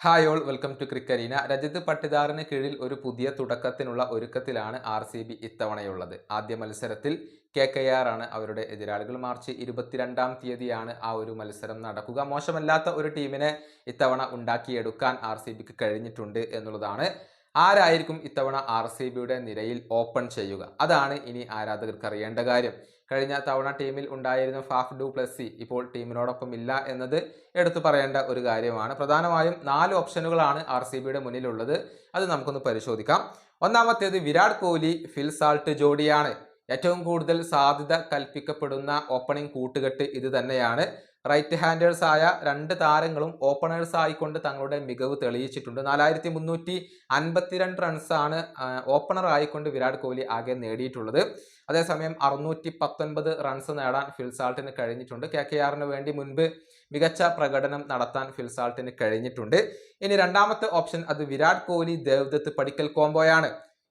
Hi all welcome to ക്രിക്കരീന രജത് പട്ടിദാറിന് കീഴിൽ ഒരു പുതിയ തുടക്കത്തിനുള്ള ഒരുക്കത്തിലാണ് ആർ സി ബി ഇത്തവണയുള്ളത്. ആദ്യ മത്സരത്തിൽ കെ കെ ആർ ആണ് അവരുടെ എതിരാളികൾ. മാർച്ച് ഇരുപത്തിരണ്ടാം തീയതിയാണ് ആ ഒരു മത്സരം നടക്കുക. മോശമല്ലാത്ത ഒരു ടീമിനെ ഇത്തവണ ഉണ്ടാക്കിയെടുക്കാൻ ആർ സി ബിക്ക് കഴിഞ്ഞിട്ടുണ്ട് എന്നുള്ളതാണ് ആരായിരിക്കും ഇത്തവണ ആർ സി ബിയുടെ നിരയിൽ ഓപ്പൺ ചെയ്യുക? അതാണ് ഇനി ആരാധകർക്ക് അറിയേണ്ട കാര്യം. കഴിഞ്ഞ തവണ ടീമിൽ ഉണ്ടായിരുന്ന ഫാഫ് ഡു പ്ലസ്സി ഇപ്പോൾ ടീമിനോടൊപ്പം ഇല്ല എന്നത് എടുത്തു പറയേണ്ട ഒരു കാര്യമാണ്. പ്രധാനമായും നാല് ഓപ്ഷനുകളാണ് ആർ സി ബിയുടെ മുന്നിലുള്ളത്. അത് നമുക്കൊന്ന് പരിശോധിക്കാം. ഒന്നാമത്തേത് വിരാട് കോഹ്ലി ഫിൽ സാൾട്ട് ജോഡിയാണ്. ഏറ്റവും കൂടുതൽ സാധ്യത കൽപ്പിക്കപ്പെടുന്ന ഓപ്പണിംഗ് കൂട്ടുകെട്ട് ഇത് തന്നെയാണ്. റൈറ്റ് ഹാൻഡേഴ്സ് ആയ രണ്ട് താരങ്ങളും ഓപ്പണേഴ്സ് ആയിക്കൊണ്ട് തങ്ങളുടെ മികവ് തെളിയിച്ചിട്ടുണ്ട്. നാലായിരത്തി മുന്നൂറ്റി അൻപത്തിരണ്ട് റൺസാണ് ഓപ്പണർ ആയിക്കൊണ്ട് വിരാട് കോഹ്ലി ആകെ നേടിയിട്ടുള്ളത്. അതേസമയം അറുന്നൂറ്റി പത്തൊൻപത് റൺസ് നേടാൻ ഫിൽസാൾട്ടിന് കഴിഞ്ഞിട്ടുണ്ട്. കെ കെ ആറിന് വേണ്ടി മുൻപ് മികച്ച പ്രകടനം നടത്താൻ ഫിൽസാൾട്ടിന് കഴിഞ്ഞിട്ടുണ്ട്. ഇനി രണ്ടാമത്തെ ഓപ്ഷൻ അത് വിരാട് കോഹ്ലി ദേവ്ദത്ത് പടിക്കൽ കോംബോയാണ്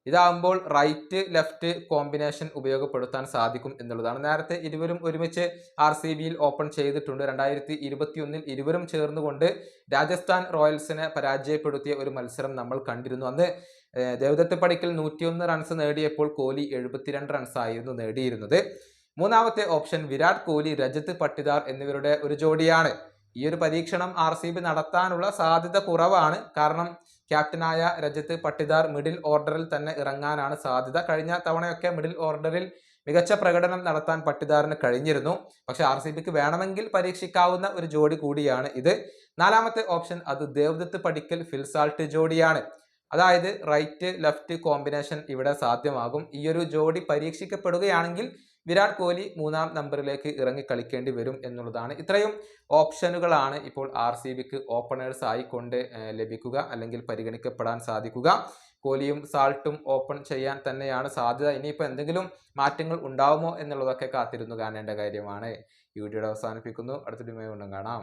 ഇതാകുമ്പോൾ റൈറ്റ് ലെഫ്റ്റ് കോമ്പിനേഷൻ ഉപയോഗപ്പെടുത്താൻ സാധിക്കും എന്നുള്ളതാണ്. നേരത്തെ ഇരുവരും ഒരുമിച്ച് ആർ സി ബിയിൽ ഓപ്പൺ ചെയ്തിട്ടുണ്ട്. രണ്ടായിരത്തി ഇരുപത്തി ഒന്നിൽ ഇരുവരും ചേർന്നുകൊണ്ട് രാജസ്ഥാൻ റോയൽസിനെ പരാജയപ്പെടുത്തിയ ഒരു മത്സരം നമ്മൾ കണ്ടിരുന്നു. അന്ന് ദേവദത്ത് പടിക്കൽ നൂറ്റിയൊന്ന് റൺസ് നേടിയപ്പോൾ കോഹ്ലി എഴുപത്തിരണ്ട് റൺസ് ആയിരുന്നു നേടിയിരുന്നത്. മൂന്നാമത്തെ ഓപ്ഷൻ വിരാട് കോഹ്ലി രജത് പട്ടിദാർ എന്നിവരുടെ ഒരു ജോഡിയാണ്. ഈ ഒരു പരീക്ഷണം ആർ നടത്താനുള്ള സാധ്യത കുറവാണ്. കാരണം ക്യാപ്റ്റനായ രജത് പട്ടിദാർ മിഡിൽ ഓർഡറിൽ തന്നെ ഇറങ്ങാനാണ് സാധ്യത. കഴിഞ്ഞ തവണയൊക്കെ മിഡിൽ ഓർഡറിൽ മികച്ച പ്രകടനം നടത്താൻ പട്ടിദാറിന് കഴിഞ്ഞിരുന്നു. പക്ഷെ ആർ സി ബിക്ക് വേണമെങ്കിൽ പരീക്ഷിക്കാവുന്ന ഒരു ജോഡി കൂടിയാണ് ഇത്. നാലാമത്തെ ഓപ്ഷൻ അത് ദേവദത്ത് പടിക്കൽ ഫിൽസാൾട്ട് ജോഡിയാണ്. അതായത് റൈറ്റ് ലെഫ്റ്റ് കോമ്പിനേഷൻ ഇവിടെ സാധ്യമാകും. ഈ ഒരു ജോഡി പരീക്ഷിക്കപ്പെടുകയാണെങ്കിൽ വിരാട് കോഹ്ലി മൂന്നാം നമ്പറിലേക്ക് ഇറങ്ങി കളിക്കേണ്ടി വരും എന്നുള്ളതാണ്. ഇത്രയും ഓപ്ഷനുകളാണ് ഇപ്പോൾ ആർ സി ബിക്ക് ഓപ്പണേഴ്സ് ആയിക്കൊണ്ട് ലഭിക്കുക അല്ലെങ്കിൽ പരിഗണിക്കപ്പെടാൻ സാധിക്കുക. കോഹ്ലിയും സാൾട്ടും ഓപ്പൺ ചെയ്യാൻ തന്നെയാണ് സാധ്യത. ഇനിയിപ്പോൾ എന്തെങ്കിലും മാറ്റങ്ങൾ ഉണ്ടാവുമോ എന്നുള്ളതൊക്കെ കാത്തിരുന്നു കാണേണ്ട കാര്യമാണ്. ഈ വീഡിയോയുടെ അവസാനിപ്പിക്കുന്നു. അടുത്തൊരു കൊണ്ടും കാണാം.